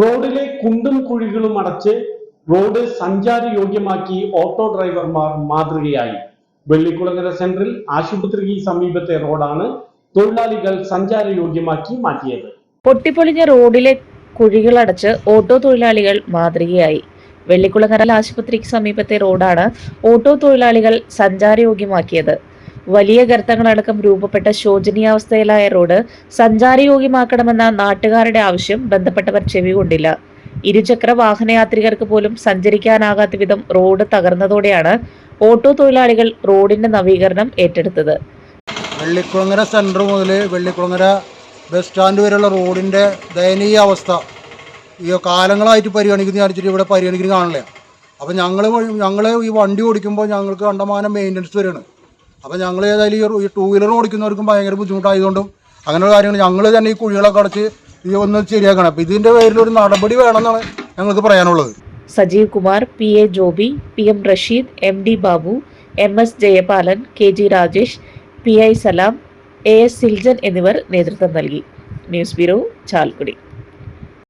റോഡിലെ കുണ്ടും കുഴികളും അടച്ച് റോഡ് സഞ്ചാരയോഗ്യമാക്കി ഓട്ടോ ഡ്രൈവർമാർ മാതൃകയായി. വെള്ളിക്കുളങ്ങര സെൻട്രൽ ആശുപത്രിക്ക് സമീപത്തെ റോഡാണ് തൊഴിലാളികൾ സഞ്ചാരയോഗ്യമാക്കി മാറ്റിയത്. പൊട്ടിപ്പൊളിഞ്ഞ റോഡിലെ കുഴികളടച്ച് ഓട്ടോ തൊഴിലാളികൾ മാതൃകയായി. വെള്ളിക്കുളങ്ങര ആശുപത്രിക്ക് സമീപത്തെ റോഡാണ് ഓട്ടോ തൊഴിലാളികൾ സഞ്ചാരയോഗ്യമാക്കിയത്. വലിയ ഗർത്തങ്ങളടക്കം രൂപപ്പെട്ട ശോചനീയാവസ്ഥയിലായ റോഡ് സഞ്ചാരയോഗ്യമാക്കണമെന്ന നാട്ടുകാരുടെ ആവശ്യം ബന്ധപ്പെട്ടവർ ചെവികൊണ്ടില്ല. ഇരുചക്ര വാഹനയാത്രികർക്ക് പോലും സഞ്ചരിക്കാനാകാത്ത വിധം റോഡ് തകർന്നതോടെയാണ് ഓട്ടോ തൊഴിലാളികൾ റോഡിന്റെ നവീകരണം ഏറ്റെടുത്തത്. വെള്ളിക്കുളങ്ങര സെന്റർ മുതൽ വെള്ളിക്കുളങ്ങര ബസ് സ്റ്റാൻഡ് വരെയുള്ള റോഡിന്റെ ദയനീയ അവസ്ഥ ഈ കാലങ്ങളായിട്ട് പരിഗണിക്കുന്ന കാണിച്ചിട്ട് ഇവിടെ പരിഗണിക്കുന്ന കാണില്ല. അപ്പോൾ ഞങ്ങൾ ഞങ്ങൾ ഈ വണ്ടി ഓടിക്കുമ്പോൾ ഞങ്ങൾക്ക് കണ്ടമാനം മെയിന്റനൻസ് വരികയാണ് അപ്പോൾ ഞങ്ങൾ ഏതായാലും ഈ ടൂ വീലർ ഓടിക്കുന്നവർക്കും ഭയങ്കര ബുദ്ധിമുട്ടായതുകൊണ്ടും അങ്ങനെയുള്ള കാര്യങ്ങൾ ഞങ്ങൾ തന്നെ ഈ കുഴികളൊക്കെ അടച്ച് ഈ ഒന്ന് ശരിയാക്കണം. അപ്പോൾ ഇതിന്റെ പേരിൽ ഒരു നടപടി വേണമെന്നാണ് ഞങ്ങൾക്ക് പറയാനുള്ളത്. Sajeev Kumar P A Joby P M Rasheed M D Babu M S Jayapalan K G Rajesh P I Salam A S Siljan എന്നിവർ നേതൃത്വം നൽകി. News bureau Chalakudy.